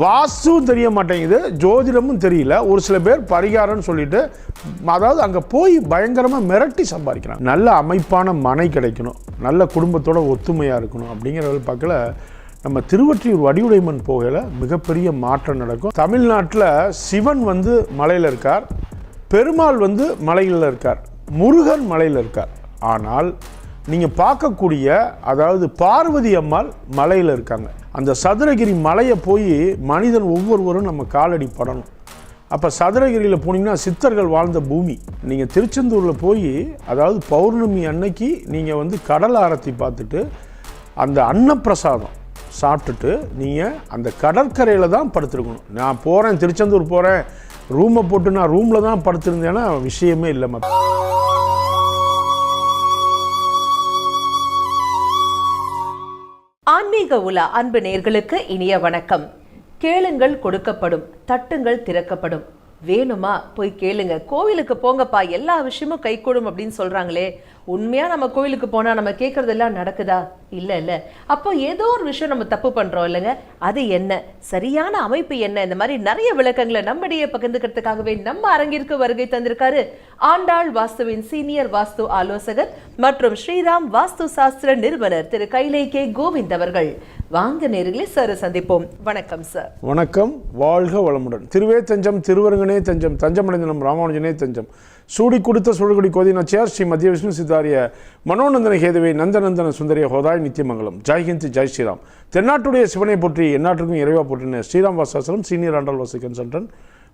வாஸ்துவும் தெரிய மாட்டேங்குது ஜோதிடமும் தெரியல. ஒரு சில பேர் பரிகாரம்னு சொல்லிட்டு அதாவது அங்கே போய் பயங்கரமாக மிரட்டி சம்பாதிக்கிறாங்க. நல்ல அமைப்பான மனை கிடைக்கணும். நல்ல குடும்பத்தோட ஒத்துமையாக இருக்கணும். அப்படிங்கிற பார்க்கல நம்ம திருவற்றியூர் வடிவுடைமன் போகையில் மிகப்பெரிய மாற்றம் நடக்கும். தமிழ்நாட்டில் சிவன் வந்து மலையில் இருக்கார். பெருமாள் வந்து மலையில் இருக்கார். முருகன் மலையில் இருக்கார். ஆனால் நீங்கள் பார்க்கக்கூடிய அதாவது பார்வதி அம்மாள் மலையில் இருக்காங்க. அந்த சதுரகிரி மலையை போய் மனிதன் ஒவ்வொருவரும் நம்ம காலடி படணும். அப்போ சதுரகிரியில் போனீங்கன்னா சித்தர்கள் வாழ்ந்த பூமி. நீங்கள் திருச்செந்தூரில் போய் அதாவது பௌர்ணமி அன்னைக்கு நீங்கள் வந்து கடல் ஆரத்தி பார்த்துட்டு அந்த அன்னப்பிரசாதம் சாப்பிட்டுட்டு நீங்கள் அந்த கடற்கரையில் தான் படுத்துருக்கணும். நான் போகிறேன் திருச்செந்தூர் போகிறேன் ரூமை போட்டு நான் ரூமில் தான் படுத்திருந்தேன்னா விஷயமே இல்லை மற்ற ஆன்மீக உலா அன்பு நேர்களுக்கு இனிய வணக்கம். கேளுங்கள் கொடுக்கப்படும் தட்டுங்கள் திறக்கப்படும். வேணுமா? போய் கேளுங்க. கோவிலுக்கு போங்கப்பா. எல்லா விஷயமும் கைகூடும் அப்படின்னு சொல்றாங்களே. உண்மையா நம்ம கோவிலுக்கு போனா நம்ம கேட்கறதெல்லாம் நடக்குதா? இல்ல இல்ல. அப்போ ஏதோ ஒரு விஷயம் நம்ம தப்பு பண்றோம் இல்லைங்க? அது என்ன? சரியான அமைப்பு என்ன? இந்த மாதிரி நிறைய விளக்கங்களை நம்மிடையே பகிர்ந்துக்கிறதுக்காகவே நம்ம அரங்கிற்கு வருகை தந்திருக்காரு ஆண்டாள் வாஸ்துவின் சீனியர் வாஸ்து ஆலோசகர் மற்றும் ஸ்ரீராம் வாஸ்து சாஸ்திர நிறுவனர் திரு கைலை கே கோவிந்த் அவர்கள். வாங்க நேர்களே சார் சந்திப்போம். வணக்கம் சார். வணக்கம். வாழ்க வளமுடன். திருவே தஞ்சம் திருவரங்கனே தஞ்சம் தஞ்சமடைந்த நம் ராமானுஜனே தஞ்சம். சூடி கொடுத்த சுழகுடி கோதின சேர் ஸ்ரீ மத்திய விஷ்ணு சித்தாரிய மனோநந்தன ஹேதுவை நந்தநந்தன சுந்தரிய ஹோதாய் நித்தியமங்கலம் ஜெய்ஹிந்த் ஜெய் ஸ்ரீராம். தென்னாட்டுடைய சிவனை போற்றி எந்நாட்டுக்கும் இறைவா போற்றின ஸ்ரீராம் வாசாசனம் சீனியர் ஆண்டாள் வாசி கன்சல்டன்ட்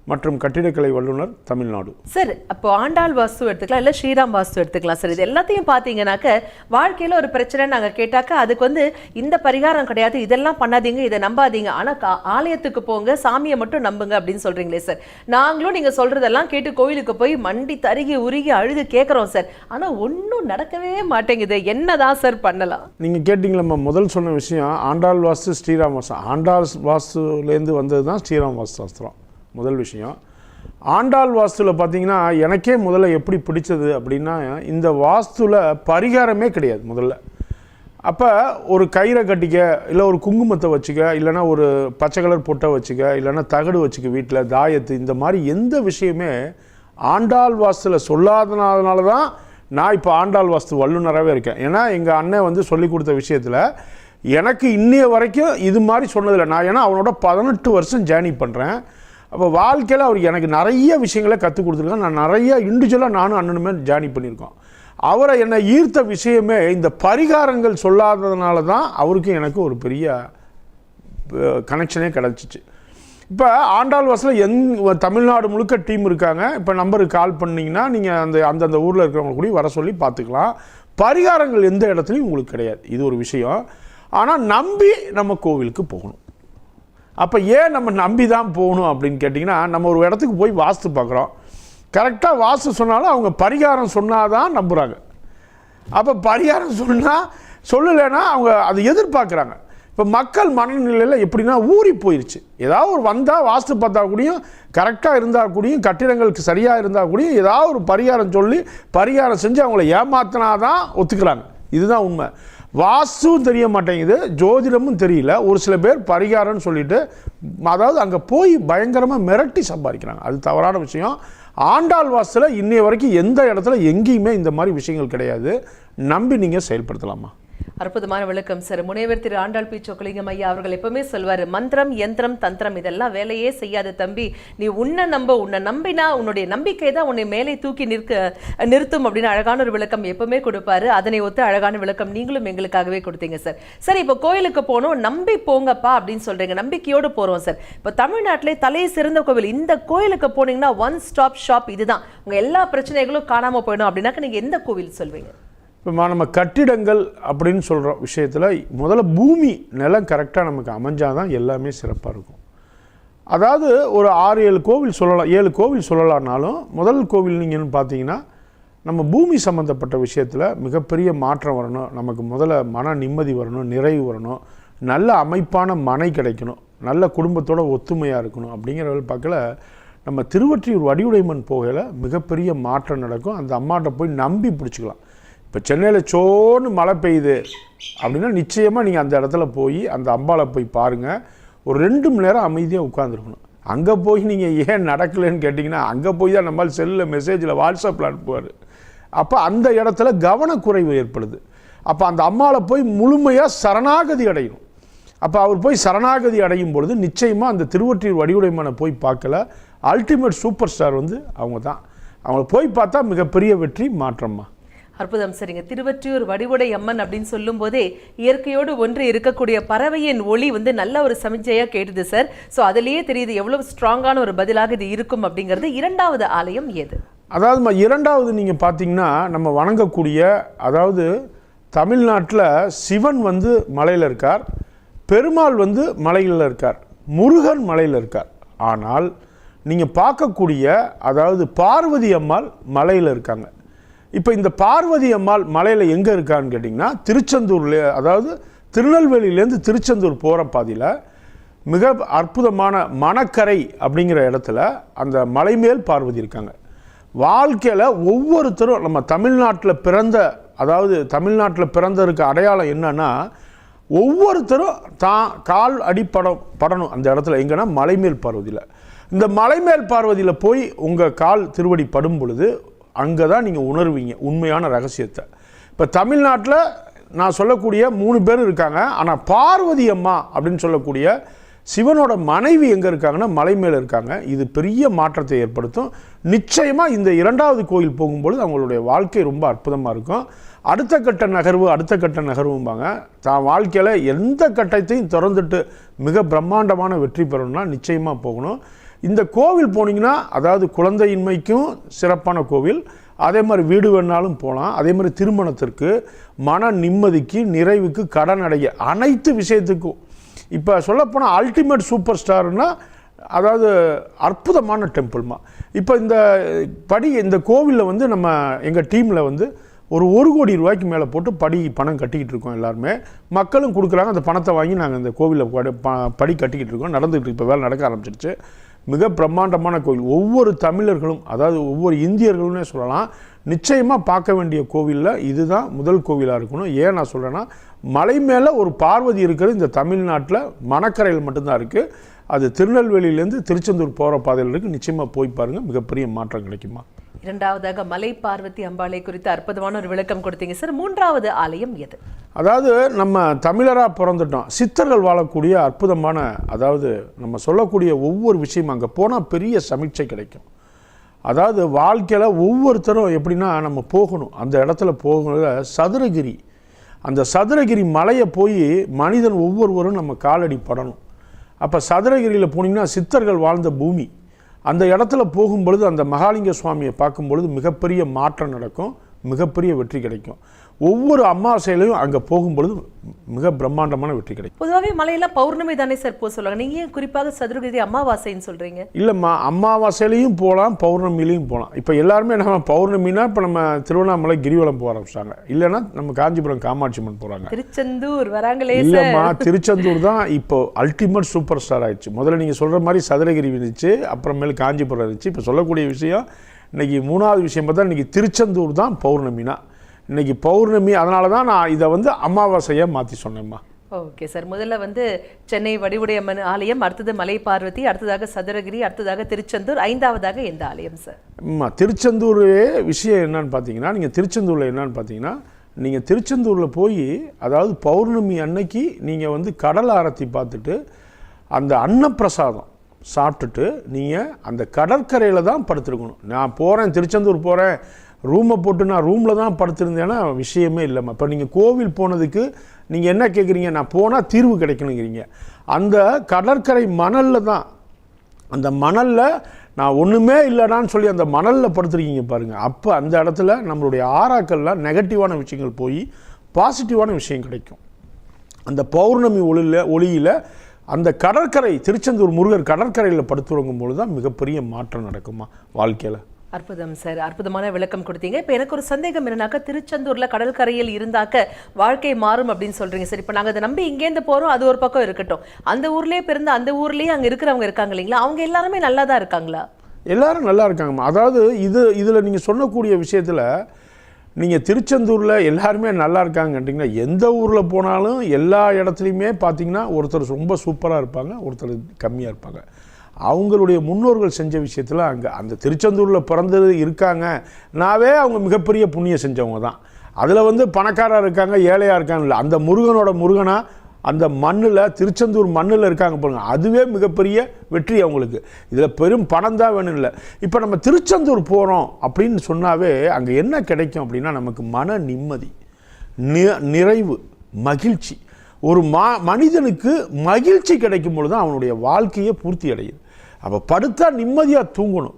மற்றும் கட்டிடக்கலை வல்லுநர் தமிழ்நாடு. சார் அப்போ ஆண்டாள் வாஸ்து எடுத்துக்கலாம் இல்ல ஸ்ரீராம் வாஸ்து எடுத்துக்கலாம் சார். இது எல்லாத்தையும் பாத்தீங்கன்னாக்க வாழ்க்கையில ஒரு பிரச்சனை நாங்க கேட்டாக்க அதுக்கு வந்து இந்த பரிகாரம் கிடையாது இதெல்லாம் பண்ணாதீங்க இதை நம்பாதீங்க. ஆனா கா- ஆலயத்துக்கு போங்க சாமியை மட்டும் நம்புங்க அப்படின்னு சொல்றீங்களே சார். நாங்களும் நீங்க சொல்றதெல்லாம் கேட்டு கோயிலுக்கு போய் மண்டி தருகி உருகி அழுது கேட்கறோம் சார். ஆனா ஒண்ணும் நடக்கவே மாட்டேங்குது. என்னதான் சார் பண்ணலாம்? நீங்கள் கேட்டிங்களம்மா முதல் சொன்ன விஷயம் ஆண்டாள் வாஸ்து ஸ்ரீராம் வாஸ்து. ஆண்டாள் வாஸ்துலேருந்து வந்தது தான் ஸ்ரீராம் வாஸ்து சாஸ்திரம். முதல் விஷயம். ஆண்டாள் வாஸ்துவில் பார்த்தீங்கன்னா எனக்கே முதல்ல எப்படி பிடிச்சது அப்படின்னா இந்த வாஸ்துவில் பரிகாரமே கிடையாது முதல்ல. அப்போ ஒரு கயிறை கட்டிக்க இல்லை ஒரு குங்குமத்தை வச்சுக்க இல்லைன்னா ஒரு பச்சை கலர் பொட்டை வச்சுக்க இல்லைன்னா தகடு வச்சுக்க வீட்டில் தாயத்து இந்த மாதிரி எந்த விஷயமே ஆண்டாள் வாஸ்துவில் சொல்லாதனால தான் நான் இப்போ ஆண்டாள் வாஸ்து வல்லுநராகவே இருக்கேன். ஏன்னா எங்கள் அண்ணன் வந்து சொல்லி கொடுத்த விஷயத்தில் எனக்கு இன்னைய வரைக்கும் இது மாதிரி சொன்னதில்லை. நான் ஏன்னா அவனோட பதினெட்டு வருஷம் ஜேர்னி பண்ணுறேன் அப்போ வாழ்க்கையில் அவர் எனக்கு நிறைய விஷயங்களை கற்றுக் கொடுத்துருக்காங்க நான் நிறைய இண்டிவிஜுவலாக நானும் அண்ணனுமே ஜாயின் பண்ணியிருக்கோம். அவரை என்னை ஈர்த்த விஷயமே இந்த பரிகாரங்கள் சொல்லாததுனால தான் அவருக்கும் எனக்கு ஒரு பெரிய கனெக்ஷனே கிடச்சிச்சு. இப்போ ஆண்டாள் வாசலில் எந் தமிழ்நாடு முழுக்க டீம் இருக்காங்க. இப்போ நம்பருக்கு கால் பண்ணீங்கன்னா நீங்கள் அந்த அந்தந்த ஊரில் இருக்கிறவங்க கூட வர சொல்லி பார்த்துக்கலாம். பரிகாரங்கள் எந்த இடத்துலையும் உங்களுக்கு கிடையாது. இது ஒரு விஷயம். ஆனால் நம்பி நம்ம கோவிலுக்கு போகணும். அப்போ ஏன் நம்ம நம்பி தான் போகணும் அப்படின்னு கேட்டிங்கன்னா நம்ம ஒரு இடத்துக்கு போய் வாஸ்து பார்க்குறோம். கரெக்டாக வாஸ்து சொன்னாலும் அவங்க பரிகாரம் சொன்னால் தான் நம்புகிறாங்க அப்போ பரிகாரம் சொன்னால் சொல்லலைன்னா அவங்க அதை எதிர்பார்க்குறாங்க. இப்போ மக்கள் மனநிலையில் எப்படின்னா ஊறி போயிடுச்சு ஏதாவது ஒரு வந்தால் வாஸ்து பார்த்தா கூடயும் கரெக்டாக இருந்தால் கூடயும் கட்டிடங்களுக்கு சரியாக இருந்தால் கூடயும் ஏதாவது ஒரு பரிகாரம் சொல்லி பரிகாரம் செஞ்சு அவங்கள ஏமாத்தினா தான் ஒத்துக்கிறாங்க. இதுதான் உண்மை. வாஸ்துவும் தெரிய மாட்டேங்குது ஜோதிடமும் தெரியல. ஒரு சில பேர் பரிகாரம்னு சொல்லிட்டு அதாவது அங்கே போய் பயங்கரமாக மிரட்டி சம்பாதிக்கிறாங்க. அது தவறான விஷயம். ஆண்டாள் வாசத்தில் இன்னைய வரைக்கும் எந்த இடத்துல எங்கேயுமே இந்த மாதிரி விஷயங்கள் கிடையாது. நம்பி நீங்கள் செயல்படுத்தலாமா? அற்புதமான விளக்கம் சார். முனைவர் திரு ஆண்டாள் பி. சொக்கலிங்கம் ஐயா அவர்கள் எப்பவுமே சொல்வார் மந்திரம் யந்திரம் தந்திரம் இதெல்லாம் வேலையே செய்யாத தம்பி. நீ உன்னை நம்ப உன்னை நம்பினா உன்னுடைய நம்பிக்கை தான் உன்னை மேலே தூக்கி நிற்க நிறுத்தும் அப்படின்னு அழகான ஒரு விளக்கம் எப்பவுமே கொடுப்பாரு. அதனை ஒத்து அழகான விளக்கம் நீங்களும் எங்களுக்காகவே கொடுத்தீங்க சார். சார் இப்போ கோயிலுக்கு போகணும் நம்பி போங்கப்பா அப்படின்னு சொல்றீங்க. நம்பிக்கையோடு போறோம் சார். இப்போ தமிழ்நாட்டிலே தலையை சிறந்த கோவில் இந்த கோயிலுக்கு போனீங்கன்னா ஒன் ஸ்டாப் ஷாப் இதுதான். உங்க எல்லா பிரச்சனைகளும் காணாம போயிடும் அப்படின்னாக்க நீங்க எந்த கோவில் சொல்வீங்க? இப்போ நம்ம கட்டிடங்கள் அப்படின்னு சொல்கிற விஷயத்தில் முதல்ல பூமி நிலம் கரெக்டாக நமக்கு அமைஞ்சால் தான் எல்லாமே சிறப்பாக இருக்கும். அதாவது ஒரு ஆறு ஏழு கோவில் சொல்லலாம் ஏழு கோவில் சொல்லலானாலும் முதல் கோவில் நீங்கன்னு பார்த்தீங்கன்னா நம்ம பூமி சம்மந்தப்பட்ட விஷயத்தில் மிகப்பெரிய மாற்றம் வரணும். நமக்கு முதல்ல மன நிம்மதி வரணும் நிறைவு வரணும். நல்ல அமைப்பான மனை கிடைக்கணும். நல்ல குடும்பத்தோட ஒத்துமையாக இருக்கணும் அப்படிங்கிற பார்க்கல நம்ம திருவற்றியூர் வடிவுடைமன் போகையில் மிகப்பெரிய மாற்றம் நடக்கும். அந்த அம்மாட்ட போய் நம்பி பிடிச்சிக்கலாம். இப்போ சென்னையில் சோன்னு மழை பெய்யுது அப்படின்னா நிச்சயமாக நீங்கள் அந்த இடத்துல போய் அந்த அம்பாவை போய் பாருங்கள் ஒரு ரெண்டு மணி நேரம் அமைதியாக உட்காந்துருக்கணும் அங்கே போய் நீங்கள் ஏன் நடக்கலைன்னு கேட்டிங்கன்னா அங்கே போய் தான் நம்மால் செல்லில் மெசேஜில் வாட்ஸ்அப்பில் அனுப்புவார். அப்போ அந்த இடத்துல கவனக்குறைவு ஏற்படுது. அப்போ அந்த அம்மாவில் போய் முழுமையாக சரணாகதி அடையும் அப்போ அவர் போய் சரணாகதி அடையும் பொழுது நிச்சயமாக அந்த திருவொற்றியூர் வடிவுடைமனை போய் பார்க்கல. அல்டிமேட் சூப்பர் ஸ்டார் வந்து அவங்க தான். அவங்கள போய் பார்த்தா மிகப்பெரிய வெற்றி மாற்றம்மா. அற்புதம் சரிங்க. திருவற்றியூர் வடிவுடை அம்மன் அப்படின்னு சொல்லும் போதே இயற்கையோடு ஒன்று இருக்கக்கூடிய பறவையின் ஒளி வந்து நல்ல ஒரு சமிச்சையாக கேட்டுது சார் ஸோ அதுலேயே தெரியுது எவ்வளவு ஸ்ட்ராங்கான ஒரு பதிலாக இது இருக்கும் அப்படிங்கிறது. இரண்டாவது ஆலயம் எது? அதாவது இரண்டாவது நீங்கள் பார்த்தீங்கன்னா நம்ம வணங்கக்கூடிய அதாவது தமிழ்நாட்டில் சிவன் வந்து மலையில் இருக்கார். பெருமாள் வந்து மலையில் இருக்கார். முருகன் மலையில் இருக்கார். ஆனால் நீங்கள் பார்க்கக்கூடிய அதாவது பார்வதி அம்மாள் மலையில் இருக்காங்க. இப்போ இந்த பார்வதி அம்மாள் மலையில் எங்கே இருக்கான்னு கேட்டிங்கன்னா திருச்செந்தூர்ல அதாவது திருநெல்வேலியிலேருந்து திருச்செந்தூர் போகிற பாதையில் மிக அற்புதமான மணக்கரை அப்படிங்கிற இடத்துல அந்த மலைமேல் பார்வதி இருக்காங்க. வாழ்க்கையில் ஒவ்வொருத்தரும் நம்ம தமிழ்நாட்டில் பிறந்த அதாவது தமிழ்நாட்டில் பிறந்ததுக்கு அடையாளம் என்னன்னா ஒவ்வொருத்தரும் தான் கால் அடிப்படம் படணும் அந்த இடத்துல. எங்கன்னா மலைமேல் பார்வதியில். இந்த மலைமேல் பார்வதியில் போய் உங்கள் கால் திருவடி படும் பொழுது அங்கே தான் நீங்கள் உணர்வீங்க உண்மையான ரகசியத்தை. இப்போ தமிழ்நாட்டில் நான் சொல்லக்கூடிய மூணு பேர் இருக்காங்க. ஆனால் பார்வதி அம்மா அப்படின்னு சொல்லக்கூடிய சிவனோட மனைவி எங்கே இருக்காங்கன்னா மலை மேலே இருக்காங்க. இது பெரிய மாற்றத்தை ஏற்படுத்தும். நிச்சயமாக இந்த இரண்டாவது கோயில் போகும்பொழுது அவங்களுடைய வாழ்க்கை ரொம்ப அற்புதமாக இருக்கும். அடுத்த கட்ட நகர்வு அடுத்த கட்ட நகர்வும்பாங்க. தான் வாழ்க்கையில் எந்த கட்டத்தையும் திறந்துட்டு மிக பிரம்மாண்டமான வெற்றி பெறணும்னா நிச்சயமாக போகணும். இந்த கோவில் போனீங்கன்னா அதாவது குழந்தையின்மைக்கும் சிறப்பான கோவில். அதே மாதிரி வீடு வேணாலும் போகலாம் அதே மாதிரி திருமணத்திற்கு மன நிம்மதிக்கு நிறைவுக்கு கடன் அடைய அனைத்து விஷயத்துக்கும். இப்போ சொல்லப்போனால் அல்டிமேட் சூப்பர் ஸ்டார்னால் அதாவது அற்புதமான டெம்பிள்மா இப்போ இந்த படி இந்த கோவிலில் வந்து நம்ம எங்கள் டீமில் வந்து ஒரு ஒரு கோடி ரூபாய்க்கு மேலே போட்டு படி பணம் கட்டிக்கிட்டு இருக்கோம் எல்லாருமே. மக்களும் கொடுக்குறாங்க. அந்த பணத்தை வாங்கி நாங்கள் இந்த கோவிலில் படி ப- படி கட்டிக்கிட்டு இருக்கோம். நடந்துகிட்டு இப்போ வேலை நடக்க ஆரம்பிச்சிருச்சு. மிக பிரம்மாண்டமான கோவில். ஒவ்வொரு தமிழர்களும் அதாவது ஒவ்வொரு இந்தியர்களும்னே சொல்லலாம் நிச்சயமாக பார்க்க வேண்டிய கோவிலில் இதுதான் முதல் கோவிலாக இருக்கணும். ஏன் நான் சொல்கிறேன்னா மலை மேலே ஒரு பார்வதி இருக்கிறது இந்த தமிழ்நாட்டில் மணக்கரையில் மட்டும்தான் இருக்குது அது திருநெல்வேலியிலேருந்து திருச்செந்தூர் போகிற பாதையில் இருக்குது நிச்சயமாக போய் பாருங்கள் மிகப்பெரிய மாற்றம் கிடைக்குமா? இரண்டாவதாக மலை பார்வதி அம்பாளை குறித்து அற்புதமான ஒரு விளக்கம் கொடுத்தீங்க சார். மூன்றாவது ஆலயம் எது? அதாவது நம்ம தமிழராக பிறந்துட்டோம். சித்தர்கள் வாழக்கூடிய அற்புதமான அதாவது நம்ம சொல்லக்கூடிய ஒவ்வொரு விஷயமும் அங்கே போனால் பெரிய சமீட்சை கிடைக்கும். அதாவது வாழ்க்கையில் ஒவ்வொருத்தரும் எப்படின்னா நம்ம போகணும். அந்த இடத்துல போகணுல சதுரகிரி. அந்த சதுரகிரி மலையை போய் மனிதன் ஒவ்வொருவரும் நம்ம காலடி படணும். அப்போ சதுரகிரியில் போனீங்கன்னா சித்தர்கள் வாழ்ந்த பூமி. அந்த இடத்துல போகும்பொழுது அந்த மகாலிங்க சுவாமியை பார்க்கும் பொழுது மிகப்பெரிய மாற்றம் நடக்கும் மிகப்பெரிய வெற்றி கிடைக்கும். ஒவ்வொரு அமாவாசையிலையும் அங்கே போகும்பொழுது மிக பிரம்மாண்டமான வெற்றி கிடைக்கும். பொதுவாகவே மலையெல்லாம் பௌர்ணமி தானே சார் போக சொல்லுவாங்க. நீங்க ஏன் குறிப்பாக சதுரகிரி அமாவாசைன்னு சொல்றீங்க? இல்லைம்மா அமாவாசையிலையும் போகலாம் பௌர்ணமிலையும் போகலாம் இப்போ எல்லாருமே நம்ம பௌர்ணமினா இப்போ நம்ம திருவண்ணாமலை கிரிவலம் போக ஆரம்பிச்சிட்டாங்க. இல்லைன்னா நம்ம காஞ்சிபுரம் காமாட்சி அம்மன் போகிறாங்க திருச்செந்தூர் வராங்களே இல்லைம்மா திருச்செந்தூர் தான் இப்போ அல்டிமேட் சூப்பர் ஸ்டார் ஆயிடுச்சு. முதல்ல நீங்கள் சொல்கிற மாதிரி சதுரகிரி இருந்துச்சு அப்புறமேல் காஞ்சிபுரம் இருந்துச்சு. இப்போ சொல்லக்கூடிய விஷயம் இன்னைக்கு மூணாவது விஷயம் பார்த்தா இன்னைக்கு திருச்செந்தூர் தான் பௌர்ணமினா. இன்னைக்கு பௌர்ணமி அதனால தான் நான் இதை வந்து அமாவாசையாக மாற்றி சொன்னேம்மா. Okay sir. முதல்ல வந்து சென்னை வடிவுடையம்மன் ஆலயம் அடுத்தது மலை பார்வதி அடுத்ததாக சதுரகிரி அடுத்ததாக திருச்செந்தூர் ஐந்தாவதாக எந்த ஆலயம் சார். ஆமாம் திருச்செந்தூர் விஷயம் என்னன்னு பார்த்தீங்கன்னா நீங்கள் திருச்செந்தூரில் என்னன்னு பார்த்தீங்கன்னா நீங்கள் திருச்செந்தூரில் போய் அதாவது பௌர்ணமி அன்னைக்கு நீங்கள் வந்து கடல் ஆரத்தி பார்த்துட்டு அந்த அன்னப்பிரசாதம் சாப்பிட்டுட்டு நீங்கள் அந்த கடற்கரையில் தான் படுத்திருக்கணும். நான் போகிறேன் திருச்செந்தூர் போகிறேன் ரூமை போட்டு நான் ரூமில் தான் படுத்திருந்தேன்னா விஷயமே இல்லைம்மா. இப்போ நீங்கள் கோவில் போனதுக்கு நீங்கள் என்ன கேட்குறீங்க நான் போனால் தீர்வு கிடைக்கணுங்கிறீங்க. அந்த கடற்கரை மணலில் தான் அந்த மணலில் நான் ஒன்றுமே இல்லைடான்னு சொல்லி அந்த மணலில் படுத்துருக்கீங்க பாருங்கள் அப்போ அந்த இடத்துல நம்மளுடைய ஆறாக்கள்லாம் நெகட்டிவான விஷயங்கள் போய் பாசிட்டிவான விஷயம் கிடைக்கும். அந்த பௌர்ணமி ஒளியில் ஒளியில் அந்த கடற்கரை திருச்செந்தூர் முருகர் கடற்கரையில் படுத்துறங்கும் பொழுது தான் மிகப்பெரிய மாற்றம் நடக்குமா வாழ்க்கையில்? அற்புதம் சார் அற்புதமான விளக்கம் கொடுத்தீங்க. இப்போ எனக்கு ஒரு சந்தேகம் என்னன்னாக்கா திருச்செந்தூரில் கடற்கரையில் இருந்தாக்க வாழ்க்கை மாறும் அப்படின்னு சொல்கிறீங்க சார் இப்போ நாங்கள் அதை நம்பி இங்கேருந்து போகிறோம் அது ஒரு பக்கம் இருக்கட்டும். அந்த ஊர்லேயே பிறந்த அந்த ஊர்லேயே அங்கே இருக்கிறவங்க இருக்காங்க இல்லைங்களா? அவங்க எல்லாருமே நல்லா தான் இருக்காங்களா? எல்லாரும் நல்லா இருக்காங்கம்மா. அதாவது இது இதில் நீங்கள் சொல்லக்கூடிய விஷயத்தில் நீங்கள் திருச்செந்தூரில் எல்லாருமே நல்லா இருக்காங்கன்றீங்கன்னா எந்த ஊரில் போனாலும் எல்லா இடத்துலையுமே பார்த்தீங்கன்னா ஒருத்தர் ரொம்ப சூப்பராக இருப்பாங்க ஒருத்தர் கம்மியாக இருப்பாங்க. அவங்களுடைய முன்னோர்கள் செஞ்ச விஷயத்தில் அங்கே அந்த திருச்செந்தூரில் பிறந்தது இருக்காங்க. நாவே அவங்க மிகப்பெரிய புண்ணியம் செஞ்சவங்க தான். அதில் வந்து பணக்காராக இருக்காங்க ஏழையாக இருக்காங்க இல்லை. அந்த முருகனோட முருகனாக அந்த மண்ணில் திருச்செந்தூர் மண்ணில் இருக்காங்க பாருங்கள் அதுவே மிகப்பெரிய வெற்றி அவங்களுக்கு. இதில் பெரும் பணம் தான் வேணும் இல்லை. இப்போ நம்ம திருச்செந்தூர் போகிறோம் அப்படின்னு சொன்னாவே அங்கே என்ன கிடைக்கும் அப்படின்னா நமக்கு மன நிம்மதி நி- நிறைவு மகிழ்ச்சி. ஒரு மா மனிதனுக்கு மகிழ்ச்சி கிடைக்கும் பொழுது அவனுடைய வாழ்க்கையே பூர்த்தி அடையுது. அப்போ படுத்தா நிம்மதியாக தூங்கணும்.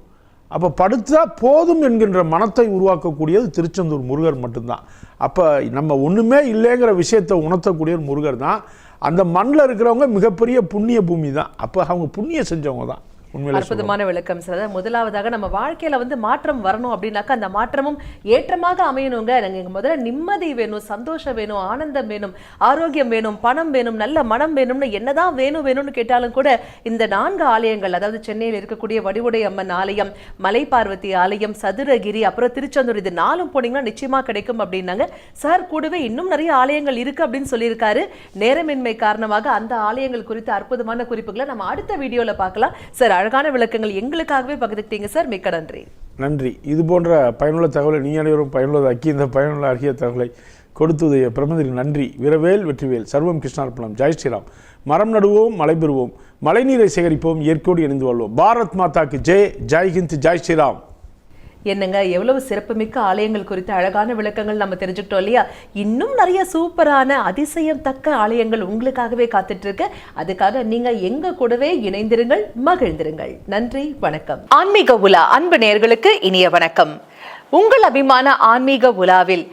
அப்போ படுத்தா போதும் என்கின்ற மனத்தை உருவாக்கக்கூடியது திருச்செந்தூர் முருகர் மட்டும்தான். அப்போ நம்ம ஒன்றுமே இல்லைங்கிற விஷயத்தை உணர்த்தக்கூடிய முருகர் தான் அந்த மண்ணில் இருக்கிறவங்க மிகப்பெரிய புண்ணிய பூமி தான் அப்போ அவங்க புண்ணியம் செஞ்சவங்க தான் அற்புதமான விளக்கம் சார். முதலாவதாக நம்ம வாழ்க்கையில வந்து மாற்றம் வரணும் அப்படின்னாக்கா அந்த மாற்றமும் ஏற்றமாக அமையணுங்க. எனக்கு முதல்ல நிம்மதி வேணும் சந்தோஷம் வேணும் ஆனந்தம் வேணும் ஆரோக்கியம் வேணும் பணம் வேணும் நல்ல மனம் வேணும்னு என்னதான் வேணும் வேணும்னு கேட்டாலும் கூட இந்த நான்கு ஆலயங்கள் அதாவது சென்னையில் இருக்கக்கூடிய வடிவுடை அம்மன் ஆலயம் மலை பார்வதி ஆலயம் சதுரகிரி அப்புறம் திருச்செந்தூர் இது நாலும் போனீங்கன்னா நிச்சயமா கிடைக்கும் அப்படின்னாங்க. சார் கூடவே இன்னும் நிறைய ஆலயங்கள் இருக்கு அப்படின்னு சொல்லியிருக்காரு. நேரமின்மை காரணமாக அந்த ஆலயங்கள் குறித்த அற்புதமான குறிப்புகளை நம்ம அடுத்த வீடியோல பார்க்கலாம். சார் அழகான விளக்கங்கள் எங்களுக்காகவே பகிர்ந்துக்கிட்டீங்க சார். மிக்க நன்றி. நன்றி. இது போன்ற பயனுள்ள தகவலை நீ அனைவரும் பயனுள்ளதாக்கி இந்த பயனுள்ள அருகிய தகவலை கொடுத்தது பிரமதிரி நன்றி. விரவேல் வெற்றிவேல். சர்வம் கிருஷ்ணார்ப்பணம் ஜெய் ஸ்ரீராம். மரம் நடுவோம் மழை பெறுவோம். மழைநீரை சேகரிப்போம் இயற்கையோடு இணைந்து வாழ்வோம். பாரத் மாதாக்கு ஜெய். ஜெய் ஹிந்த். ஜெய் ஸ்ரீராம். என்னங்க எவ்வளவு சிறப்புமிக்க ஆலயங்கள் குறித்த அழகான விளக்கங்கள் நம்ம தெரிஞ்சுக்கிட்டோம் இல்லையா? இன்னும் நிறைய சூப்பரான அதிசயம் தக்க ஆலயங்கள் உங்களுக்காகவே காத்துட்ருக்கு. அதுக்காக நீங்க எங்க கூடவே இணைந்திருங்கள் மகிழ்ந்திருங்கள். நன்றி வணக்கம். ஆன்மீக உலா அன்பு நேர்களுக்கு இனிய வணக்கம். உங்கள் அபிமான ஆன்மீக உலாவில்